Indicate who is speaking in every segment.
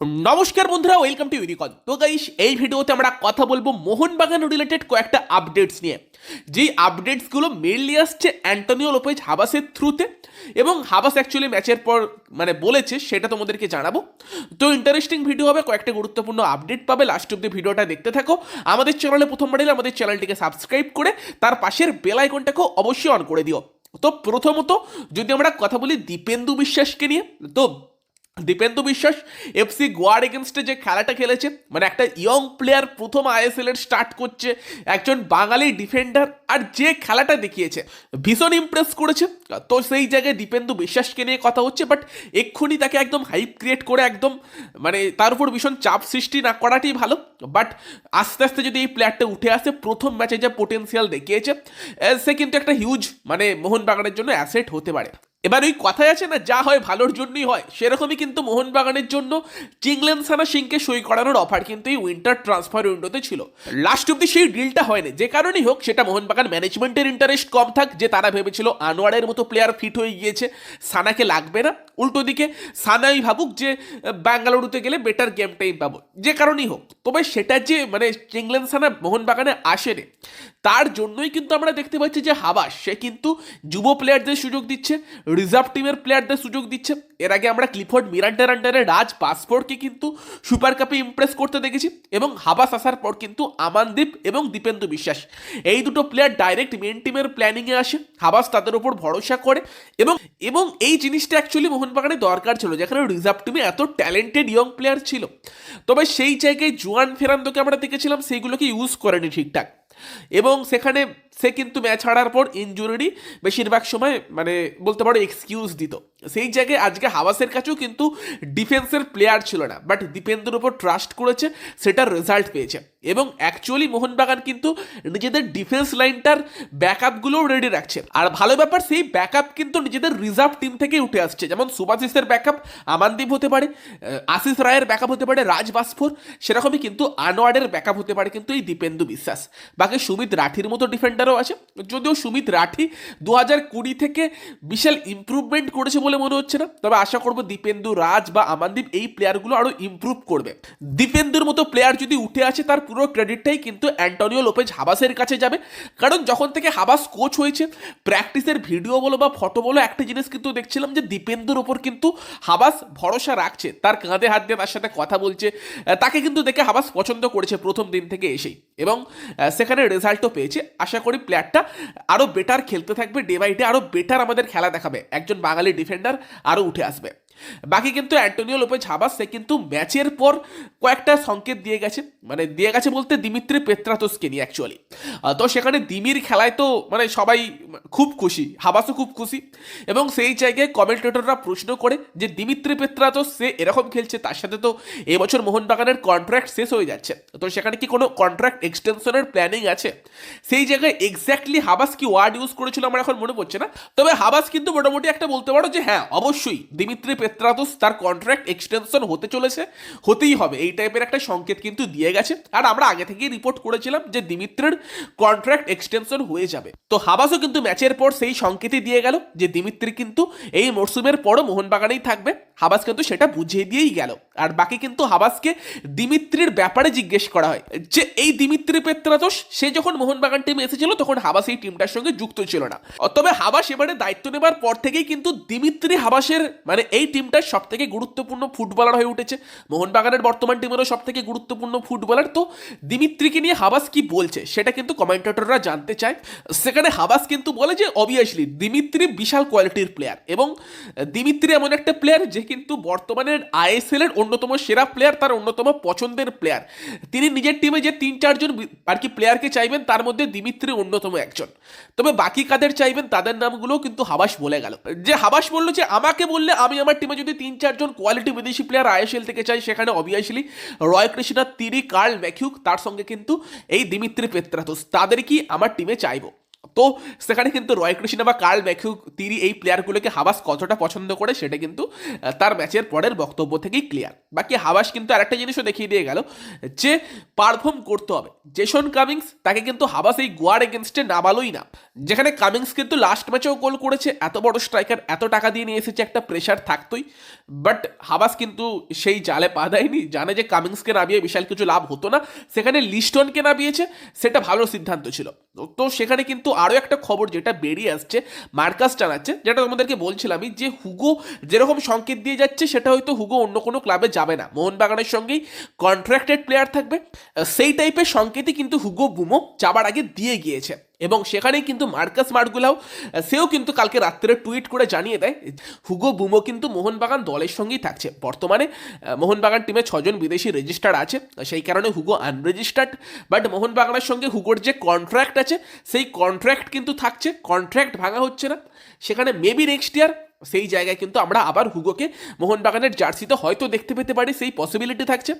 Speaker 1: নমস্কার বন্ধুরা welcome to ইউনিকন তো গাইস এই ভিডিওতে আমরা কথা বলব মোহনবাগান রিলেটেড কয়েকটা আপডেটস নিয়ে। যেই আপডেটসগুলো মেনলি আসছে অ্যান্টনিও লোপেজ হাবাসের থ্রুতে এবং হাবাস অ্যাকচুয়ালি ম্যাচের পর মানে বলেছে, সেটা তোমাদেরকে জানাব। তো ইন্টারেস্টিং ভিডিও হবে, কয়েকটা গুরুত্বপূর্ণ আপডেট পাবে। লাস্ট অব্দি ভিডিওটা দেখতে থাকো। আমাদের চ্যানেলে প্রথমবার এলে আমাদের চ্যানেলটিকে সাবস্ক্রাইব করে, তার পাশের বেল আইকনটাকেও অবশ্যই অন করে দিও। তো প্রথমত যদি আমরা কথা বলি দীপেন্দু বিশ্বাসকে নিয়ে, তো দীপেন্দু বিশ্বাস এফসি গোয়ার এগেনস্টে যে খেলাটা খেলেছে মানে একটা ইয়ং প্লেয়ার প্রথম আইএসএল এর স্টার্ট করছে, একজন বাঙালি ডিফেন্ডার আর যে খেলাটা দেখিয়েছে, ভীষণ ইমপ্রেস করেছে। তো সেই জায়গায় দীপেন্দু বিশ্বাসকে নিয়ে কথা হচ্ছে বাট এক্ষুনি তাকে একদম হাইপ ক্রিয়েট করে একদম মানে তার উপর ভীষণ চাপ সৃষ্টি না করাটাই ভালো। বাট আস্তে আস্তে যদি এই প্লেয়ারটা উঠে আসে, প্রথম ম্যাচে যে পোটেন্সিয়াল দেখিয়েছে সে কিন্তু একটা হিউজ মানে মোহনবাগানের জন্য অ্যাসেট হতে পারে। এবার ওই কথাই আছে না, যা হয় ভালোর জন্যই হয়। সেরকমই কিন্তু মোহনবাগানের জন্য চিংলেন সানা সিংকে সই করানোর অফার কিন্তু এই উইন্টার ট্রান্সফার উইন্ডোতে ছিল। লাস্ট অব্দি সেই ডিলটা হয়নি। যে কারণেই হোক, সেটা মোহনবাগান ম্যানেজমেন্টের ইন্টারেস্ট কম থাক, যে তারা ভেবেছিল আনোয়ারের মতো প্লেয়ার ফিট হয়ে গিয়েছে, সানাকে লাগবে না। উল্টো দিকে সানাই ভাবুক যে, ব্যাঙ্গালুরুতে গেলে বেটার গেম টাইম পাবো। যে কারণেই হোক, তবে সেটা যে মানে চিংলেন সানা মোহনবাগানে আসেনি, তার জন্যই কিন্তু আমরা দেখতে পাচ্ছি যে হাবাস সে কিন্তু যুব প্লেয়ারদের সুযোগ দিচ্ছে। রিজার্ভ টিমের প্লেয়ারদের সুযোগ দিচ্ছে। এর আগে আমরা ক্লিফোর্ড মিরান্ডার আন্ডারে রাজ পাসপোর্টকে কিন্তু সুপার কাপে ইমপ্রেস করতে দেখেছি এবং হাবাস আসার পর কিন্তু আমানদীপ এবং দীপেন্দু বিশ্বাস। এই দুটো প্লেয়ার ডাইরেক্ট মেন টিমের প্ল্যানিংয়ে আসে। হাবাস তাদের উপর ভরসা করে এবং এবং এই জিনিসটা অ্যাকচুয়ালি মোহনবাগানে দরকার ছিল, যেখানে রিজার্ভ টিমে এত ট্যালেন্টেড ইয়ং প্লেয়ার ছিল। তবে সেই জায়গায় জুয়ান ফেরান্দোকে আমরা দেখেছিলাম, সেইগুলোকে ইউজ করেনি ঠিকঠাক। এবং সেখানে সে কিন্তু ম্যাচ হারার পর ইনজুরিরই বেশিরভাগ সময় মানে বলতে পারো এক্সকিউজ দিত। সেই জায়গায় আজকে হাওয়াসের কাছেও কিন্তু ডিফেন্সের প্লেয়ার ছিল না বাট দীপেন্দ্রের উপর ট্রাস্ট করেছে, সেটার রেজাল্ট পেয়েছে। এবং অ্যাকচুয়ালি মোহনবাগান কিন্তু নিজেদের ডিফেন্স লাইনটার ব্যাকআপগুলোও রেডি রাখছে। আর ভালো ব্যাপার, সেই ব্যাকআপ কিন্তু নিজেদের রিজার্ভ টিম থেকেই উঠে আসছে। যেমন সুভাশিসের ব্যাকআপ আমানদীপ হতে পারে আশিস রায়ের ব্যাকআপ হতে পারে, রাজ বাসফোর, সেরকমই কিন্তু আনোয়ারের ব্যাকআপ হতে পারে কিন্তু এই দীপেন্দু বিশ্বাস। বাকি সুমিত রাঠির মতো ডিফেন্ডারও আছে। যদিও সুমিত রাঠি দু হাজার কুড়ি থেকে বিশাল ইমপ্রুভমেন্ট করেছে বলে মনে হচ্ছে না। তবে আশা করব দীপেন্দু, রাজ বা আমানদীপ এই প্লেয়ারগুলো আরও ইমপ্রুভ করবে। দীপেন্দুর মতো প্লেয়ার যদি উঠে আসে, তার পুরো ক্রেডিটটাই কিন্তু অ্যান্টনিও লোপেজ হাবাসের কাছে যাবে। কারণ যখন থেকে হাবাস কোচ হয়েছে প্র্যাকটিসের ভিডিও বলো বা ফটো বলো, একটা জিনিস কিন্তু দেখছিলাম যে দীপেন্দুর ওপর কিন্তু হাবাস ভরসা রাখছে। তার কাঁধে হাত দিয়ে তার সাথে কথা বলছে। তাকে কিন্তু দেখে হাবাস পছন্দ করেছে প্রথম দিন থেকে এসেই। এবং সেখানে রেজাল্টও পেয়েছে। আশা করি প্লেয়ারটা আরও বেটার খেলতে থাকবে ডে বাই ডে আরও বেটার আমাদের খেলা দেখাবে। একজন বাঙালি ডিফেন্ডার আরও উঠে আসবে। বাকি কিন্তু অ্যান্টোনিও লোপেজ হাবাস, সে কিন্তু ম্যাচের পর কয়েকটা সংকেত দিয়ে গেছে। মানে দিয়ে গেছে বলতে দিমিত্রি পেত্রাতোসকে নিয়ে অ্যাকচুয়ালি তো সেখানে দিমির খেলায় তো মানে সবাই খুব খুশি, হাবাসও খুব খুশি। এবং সেই জায়গায় কমেন্টেটররা প্রশ্ন করে যে, দিমিত্রি পেত্রাতোস সে এরকম খেলছে, তার সাথে তো এবছর মোহনবাগানের কন্ট্রাক্ট শেষ হয়ে যাচ্ছে। তো সেখানে কি কোনো কন্ট্রাক্ট এক্সটেনশনের প্ল্যানিং আছে? সেই জায়গায় এক্স্যাক্টলি হাবাস কি ওয়ার্ড ইউজ করেছিল আমার এখন মনে পড়ছে না। তবে হাবাস কিন্তু মোটামুটি একটা বলতে পারো যে হ্যাঁ অবশ্যই দিমিত্রি পেত্রাতোস তার কন্ট্রাক্ট এক্সটেনশন হতে চলেছে, হতেই হবে। এই টাইপের একটা সংকেত কিন্তু দিয়ে গেছে। আর আমরা আগে থেকেই রিপোর্ট করেছিলাম যে, দিমিত্রের কন্ট্রাক্ট এক্সটেনশন হয়ে যাবে। তো হাবাসও কিন্তু ম্যাচের পর সেই সংকেতই দিয়ে গেল যে দিমিত্রি কিন্তু এই মরশুমের পরও মোহনবাগানেই থাকবে। হাবাস কিন্তু সেটা বুঝিয়ে দিয়েই গেল। আর বাকি কিন্তু হাবাসকে দিমিত্রির ব্যাপারে জিজ্ঞেস করা হয় যে, এই দিমিত্রি পেত্রাতোস সে যখন মোহনবাগান টিমে এসেছিল, তখন হাবাস এই টিমটার সঙ্গে যুক্ত ছিল না। তবে হাবাস এবারে দায়িত্ব নেবার পর থেকেই কিন্তু দিমিত্রি হাবাসের মানে এই টিমটার সব থেকে গুরুত্বপূর্ণ ফুটবলার হয়ে উঠেছে। মোহনবাগানের বর্তমান টিমেরও সব থেকে গুরুত্বপূর্ণ ফুটবলার তো দিমিত্রিকে নিয়ে হাবাস কি বলছে, সেটা কিন্তু কমেন্টেটররা জানতে চায়। সেখানে হাবাস কিন্তু বলে যে অবভিয়াসলি দিমিত্রি বিশাল কোয়ালিটির প্লেয়ার এবং দিমিত্রি এমন একটা প্লেয়ার যে কিন্তু বর্তমানের আইএসএল এর অন্যতম সেরা প্লেয়ার তার অন্যতম পছন্দের প্লেয়ার তিনি নিজের টিমে যে তিন চারজন আর কি প্লেয়ারকে চাইবেন, তার মধ্যে দিমিত্রি অন্যতম একজন। তবে বাকি কাদের চাইবেন, তাদের নামগুলোও কিন্তু হাবাস বলে গেল। যে হাবাস বলল যে, আমাকে বললে আমি আমার টিমে যদি তিন চারজন কোয়ালিটি বিদেশি প্লেয়ার আইএসএল থেকে চাই, সেখানে obviously Roy Krishna Tiri Carl McHugh তার সঙ্গে কিন্তু এই দিমিত্রি পেত্রাতোস তাদের কি আমার টিমে চাইব? তো সেখানে কিন্তু রয় কৃষ্ণা বা কার্ল ম্যাথিউ তিনি এই প্লেয়ারগুলোকে হাবাস কতটা পছন্দ করে সেটা কিন্তু তার ম্যাচের পরের বক্তব্য থেকেই ক্লিয়ার বাকি হাবাস কিন্তু আরেকটা জিনিসও দেখিয়ে দিয়ে গেল, যে পারফর্ম করতে হবে। জেসন কামিংস তাকে কিন্তু হাবাস এই গোয়ার এগেনস্টে নামালোই না। যেখানে কামিংস কিন্তু লাস্ট ম্যাচেও গোল করেছে, এত বড় স্ট্রাইকার এত টাকা দিয়ে নিয়ে এসেছে একটা প্রেশার থাকতোই। বাট হাবাস কিন্তু সেই জালে পা দেয়নি, জানে যে কামিংসকে নামিয়ে বিশাল কিছু লাভ হতো না। সেখানে লিস্টনকে নামিয়েছে, সেটা ভালো সিদ্ধান্ত ছিল। তো সেখানে কিন্তু আরও একটা খবর যেটা বেরিয়ে আসছে, মার্কাস জানাচ্ছে, যেটা তোমাদেরকে বলছিলামই যে হুগো যেরকম সংকেত দিয়ে যাচ্ছে, সেটা হয়তো হুগো অন্য কোনো ক্লাবে যাবে না। মোহনবাগানের সঙ্গেই কন্ট্রাক্টেড প্লেয়ার থাকবে। সেই টাইপের সংকেতই কিন্তু হুগো বুমো যাবার আগে দিয়ে গিয়েছে। এবং সেখানেই কিন্তু মার্কাস মার্গুলাও, সেও কিন্তু কালকে রাত্রে টুইট করে জানিয়ে দেয়, হুগো বুমো কিন্তু মোহনবাগান দলের সঙ্গেই থাকছে। বর্তমানে মোহনবাগান টিমে ছজন বিদেশি রেজিস্টার আছে, সেই কারণে হুগো আনরেজিস্টার্ড বাট মোহনবাগানের সঙ্গে হুগোর যে কন্ট্রাক্ট আছে, সেই কন্ট্রাক্ট কিন্তু থাকছে কন্ট্রাক্ট ভাঙা হচ্ছে না। সেখানে মেবি নেক্সট ইয়ার সেই জায়গায় কিন্তু আমরা আবার হুগোকে মোহনবাগানের জার্সিতে হয়তো দেখতে পেতে পারি, সেই পসিবিলিটি থাকছে।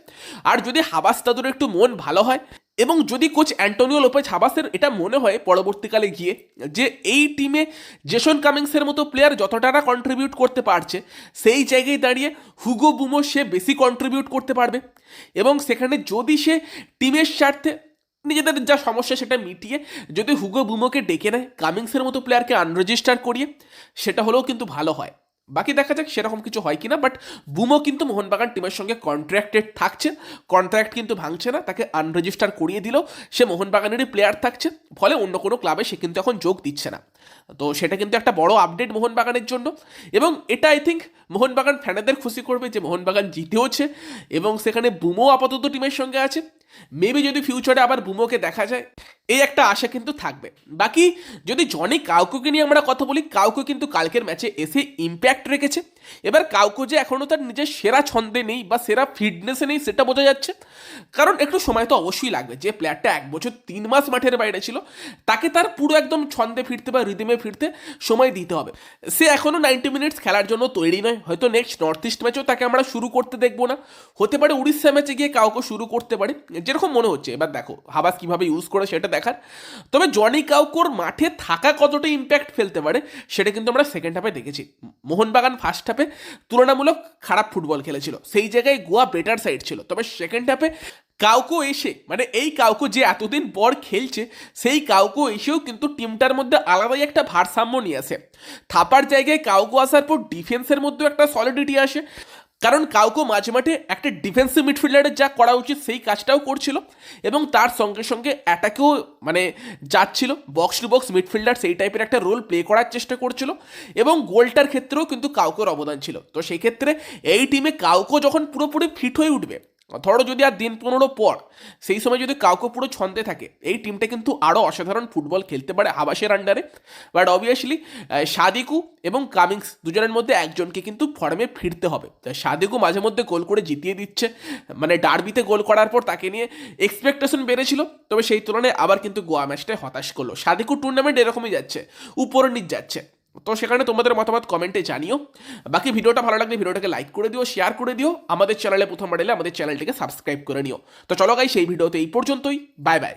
Speaker 1: আর যদি হাবাস দাদুর একটু মন ভালো হয়, এবং যদি কোচ অ্যান্টোনিও লোপেজ হাবাসের এটা মনে হয় পরবর্তীকালে গিয়ে, যে এই টিমে জেসন কামিংসের মতো প্লেয়ার যতটা না কন্ট্রিবিউট করতে পারছে, সেই জায়গায় দাঁড়িয়ে হুগো বুমো সে বেশি কন্ট্রিবিউট করতে পারবে। এবং সেখানে যদি সে টিমের স্বার্থে নিজেদের যা সমস্যা সেটা মিটিয়ে যদি হুগো বুমোকে ডেকে নেয়, কামিংসের মতো প্লেয়ারকে আনরেজিস্টার করিয়ে, সেটা হলেও কিন্তু ভালো হয়। বাকি দেখা যাক সেরকম কিছু হয় কিনা বাট বুমো কিন্তু মোহনবাগান টিমের সঙ্গে কন্ট্রাক্টেড থাকছে। কন্ট্রাক্ট কিন্তু ভাঙছে না, তাকে আনরেজিস্টার করিয়ে দিল সে মোহনবাগানেরই প্লেয়ার থাকছে, ফলে অন্য কোনো ক্লাবে সে কিন্তু এখন যোগ দিচ্ছে না। তো সেটা কিন্তু একটা বড় আপডেট মোহনবাগানের জন্য। এবং এটা আই থিঙ্ক মোহনবাগান ফ্যানেদের খুশি করবে যে মোহনবাগান জিতেওছে, এবং সেখানে বুমো আপাতত টিমের সঙ্গে আছে। মেবি যদি ফিউচারে আবার বুমোকে দেখা যায়, এই একটা আশা কিন্তু থাকবে। বাকি, যদি জনি কাউকুকে নিয়ে আমরা কথা বলি, কাউকে কিন্তু কালকের ম্যাচে এসে ইম্প্যাক্ট রেখেছে। এবার কাউকে যে এখনও তার নিজের সেরা ছন্দে নেই বা সেরা ফিটনেসে নেই, সেটা বোঝা যাচ্ছে। কারণ একটু সময় তো অবশ্যই লাগবে। যে প্লেয়ারটা এক বছর তিন মাস মাঠের বাইরে ছিল, তাকে তার পুরো একদম ছন্দে ফিরতে বা রিদিমে ফিরতে সময় দিতে হবে। সে এখনও নাইনটি মিনিটস খেলার জন্য তৈরি নয়। হয়তো নেক্সট নর্থ ইস্ট ম্যাচেও তাকে আমরা শুরু করতে দেখব না। হতে পারে উড়িষ্যা ম্যাচে গিয়ে কাউকে শুরু করতে পারে। যেরকম মনে হচ্ছে। এবার দেখো, হাবাস কীভাবে ইউজ করে সেটা দেখার। তবে জনি কাউকোর মাঠে থাকা কতটা ইম্প্যাক্ট ফেলতে পারে, সেটা কিন্তু আমরা সেকেন্ড হাফে দেখেছি। মোহনবাগান ফার্স্ট হাফে তুলনামূলক খারাপ ফুটবল খেলেছিল। সেই জায়গায় গোয়া বেটার সাইড ছিল। তবে সেকেন্ড হাফে কাউকো এসে মানে এই কাউকো যে এতদিন পর খেলছে, সেই কাউকো এসেও কিন্তু টিমটার মধ্যে আলাদাই একটা ভারসাম্য নিয়ে আসে। থাপার জায়গায় কাউকো আসার পর ডিফেন্সের মধ্যেও একটা সলিডিটি আসে। কারণ কাউকে মাঝে মাঠে একটা ডিফেন্সিভ মিডফিল্ডারের যা করা উচিত সেই কাজটাও করছিল এবং তার সঙ্গে সঙ্গে অ্যাটাকেও মানে যাচ্ছিল বক্স টু বক্স মিডফিল্ডার সেই টাইপের একটা রোল প্লে করার চেষ্টা করছিল এবং গোলটার ক্ষেত্রেও কিন্তু কাউকের অবদান ছিল। তো সেই ক্ষেত্রে এই টিমে কাউকে যখন পুরোপুরি ফিট হয়ে উঠবে ধরো যদি আর দিন পনেরো পর সেই সময় যদি কাউকে পুরো ছন্দে থাকে, এই টিমটা কিন্তু আরও অসাধারণ ফুটবল খেলতে পারে হাবাসের আন্ডারে বাট অবভিয়াসলি সাদিকু এবং কামিংস দুজনের মধ্যে একজনকে কিন্তু ফর্মে ফিরতে হবে। সাদিকু মাঝে মধ্যে গোল করে জিতিয়ে দিচ্ছে মানে ডার্বিতে গোল করার পর তাকে নিয়ে এক্সপেকটেশন বেড়েছিল, তবে সেই তুলনায় আবার কিন্তু গোয়া ম্যাচটায় হতাশ করল। সাদিকু টুর্নামেন্ট এরকমই যাচ্ছে উপরের নিচ যাচ্ছে। তো সেখানে তোমাদের মতামত কমেন্টে জানিও। বাকি ভিডিওটা ভালো লাগলে ভিডিওটাকে লাইক করে দিও শেয়ার করে দিও, আমাদের চ্যানেলে প্রথম এলে আমাদের চ্যানেলটিকে সাবস্ক্রাইব করে নিও। তো চলো গাই সেই ভিডিওতে এই পর্যন্তই। Bye bye